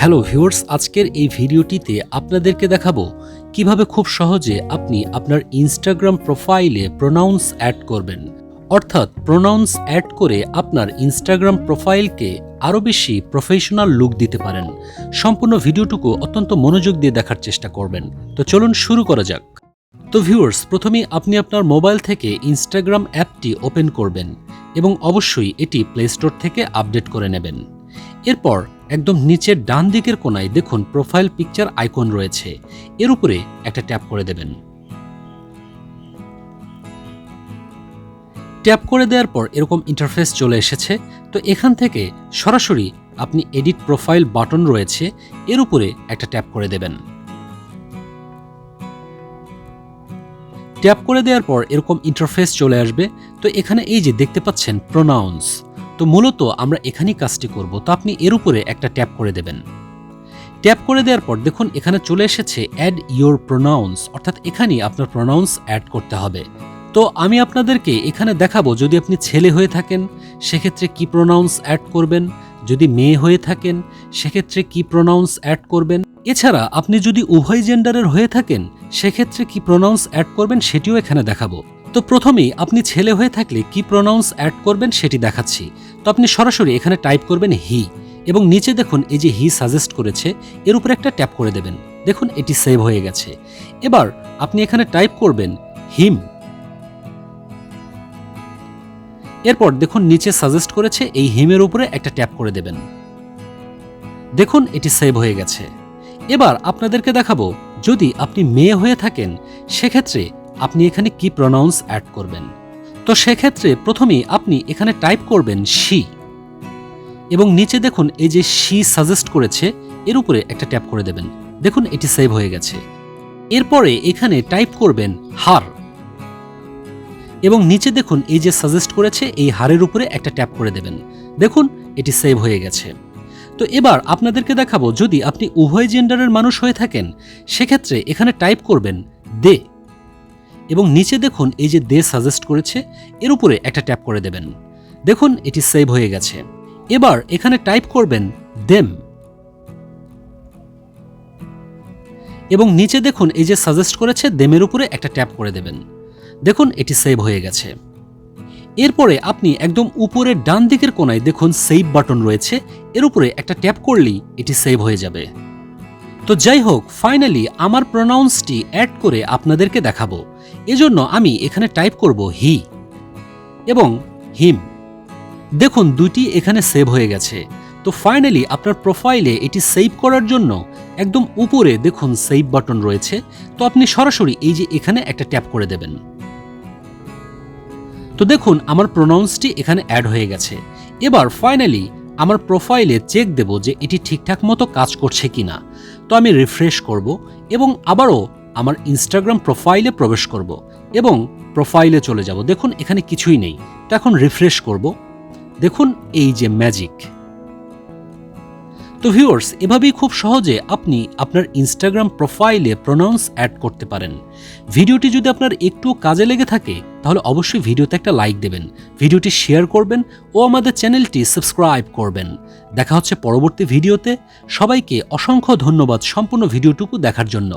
Hello viewers, আজকের এই ভিডিওটিতে আপনাদেরকে দেখাবো কীভাবে খুব সহজে আপনি আপনার ইনস্টাগ্রাম প্রোফাইলে প্রোনাউন্স অ্যাড করবেন। অর্থাৎ প্রোনাউন্স অ্যাড করে আপনার ইনস্টাগ্রাম প্রোফাইলকে আরও বেশি প্রফেশনাল লুক দিতে পারেন। সম্পূর্ণ ভিডিওটুকু অত্যন্ত মনোযোগ দিয়ে দেখার চেষ্টা করবেন। তো চলুন শুরু করা যাক। তো ভিউয়ার্স, প্রথমেই আপনি আপনার মোবাইল থেকে ইনস্টাগ্রাম অ্যাপটি ওপেন করবেন এবং অবশ্যই এটি প্লে স্টোর থেকে আপডেট করে নেবেন। এরপর একদম নিচের ডান দিকের কোনায় দেখুন প্রোফাইল পিকচার আইকন রয়েছে। এর উপরে একটা ট্যাপ করে দেবেন। ট্যাপ করে দেওয়ার পর এরকম ইন্টারফেস চলে এসেছে। তো এখান থেকে সরাসরি আপনি এডিট প্রোফাইল বাটন রয়েছে, এর উপরে একটা ট্যাপ করে দেবেন। ট্যাপ করে দেওয়ার পর এরকম ইন্টারফেস চলে আসবে। তো এখানে এই যে দেখতে পাচ্ছেন প্রোনাউন্স তো মূলত আমরা এখানেই কাজটি করব। তো আপনি এর উপরে একটা ট্যাপ করে দেবেন। ট্যাপ করে দেওয়ার পর দেখুন, এখানে চলে এসেছে অ্যাড ইয়োর প্রোনাউন্স অর্থাৎ এখানেই আপনার প্রোনাউন্স অ্যাড করতে হবে। তো আমি আপনাদেরকে এখানে দেখাবো, যদি আপনি ছেলে হয়ে থাকেন, সেক্ষেত্রে কি প্রোনাউন্স অ্যাড করবেন? যদি মেয়ে হয়ে থাকেন, সেক্ষেত্রে কি প্রোনাউন্স অ্যাড করবেন? এছাড়া আপনি যদি উভয় জেন্ডারের হয়ে থাকেন, সেক্ষেত্রে কি প্রোনাউন্স অ্যাড করবেন সেটিও এখানে দেখাবো। তো প্রথমেই আপনি ছেলে হয়ে থাকলে কি প্রোনাউন্স অ্যাড করবেন সেটি দেখাচ্ছি। তো আপনি সরাসরি এখানে টাইপ করবেন হি এবং নিচে দেখুন এই যে হি সাজেস্ট করেছে, এর উপরে একটা ট্যাপ করে দেবেন। দেখুন এটি সেভ হয়ে গেছে। এবার আপনি এখানে টাইপ করবেন হিম এরপর দেখুন নিচে সাজেস্ট করেছে, এই হিমের উপরে একটা ট্যাপ করে দেবেন। দেখুন এটি সেভ হয়ে গেছে। এবার আপনাদেরকে দেখাবো, যদি আপনি মেয়ে হয়ে থাকেন, সেক্ষেত্রে আপনি এখানে কি প্রনাউন্স অ্যাড করবেন? তো সেক্ষেত্রে প্রথমেই আপনি এখানে টাইপ করবেন শি এবং নিচে দেখুন এই যে শি সাজেস্ট করেছে, এর উপরে একটা ট্যাপ করে দেবেন। দেখুন, এটি সেভ হয়ে গেছে। এরপরে এখানে টাইপ করবেন হার। এবং নিচে দেখুন, এই যে সাজেস্ট করেছে, এই হারের উপরে একটা ট্যাপ করে দেবেন। দেখুন, এটি সেভ হয়ে গেছে। তো এবার আপনাদেরকে দেখাবো, যদি আপনি উভয় জেন্ডারের মানুষ হয়ে থাকেন, সেক্ষেত্রে এখানে টাইপ করবেন দে। এবং নিচে দেখুন এই যে দে সাজেস্ট করেছে, এর উপরে একটা ট্যাপ করে দেবেন। দেখুন, এটি সেভ হয়ে গেছে। এবার এখানে টাইপ করবেন দেম। এবং নিচে দেখুন, এই যে সাজেস্ট করেছে, দেমের উপরে একটা ট্যাপ করে দেবেন। দেখুন, এটি সেভ হয়ে গেছে। এরপরে আপনি একদম উপরের ডান দিকের কোনায় দেখুন, সেভ বাটন রয়েছে, এর উপরে একটা ট্যাপ করলেই এটি সেভ হয়ে যাবে। তো যাই হোক, ফাইনালি আমার প্রোনাউন্সটি অ্যাড করে আপনাদেরকে দেখাবো। এজন্য আমি এখানে টাইপ করব হি এবং হিম দেখুন দুটি এখানে সেভ হয়ে গেছে। তো ফাইনালি আপনার প্রোফাইলে এটি সেভ করার জন্য একদম উপরে দেখুন সেভ বাটন রয়েছে। তো আপনি সরাসরি এই যে এখানে একটা ট্যাপ করে দেবেন। তো দেখুন, আমার প্রোনাউন্সটি এখানে অ্যাড হয়ে গেছে। এবার ফাইনালি আমার প্রোফাইলে চেক দেব যে এটি ঠিকঠাক মতো কাজ করছে কিনা। তো আমি রিফ্রেশ করব এবং আবারও আমার ইনস্টাগ্রাম প্রোফাইলে প্রবেশ করব এবং প্রোফাইলে চলে যাব। দেখুন, এখানে কিছুই নেই। তো এখন রিফ্রেশ করব। দেখুন, এই যে ম্যাজিক তো ভিউয়ার্স এভাবেই খুব সহজে আপনি আপনার ইনস্টাগ্রাম প্রোফাইলে প্রোনাউন্স অ্যাড করতে পারেন। ভিডিওটি যদি আপনার একটু কাজে লেগে থাকে, তাহলে অবশ্যই ভিডিওতে একটা লাইক দেবেন, ভিডিওটি শেয়ার করবেন ও আমাদের চ্যানেলটি সাবস্ক্রাইব করবেন। দেখা হচ্ছে পরবর্তী ভিডিওতে। সবাইকে অসংখ্য ধন্যবাদ সম্পূর্ণ ভিডিওটুকু দেখার জন্য।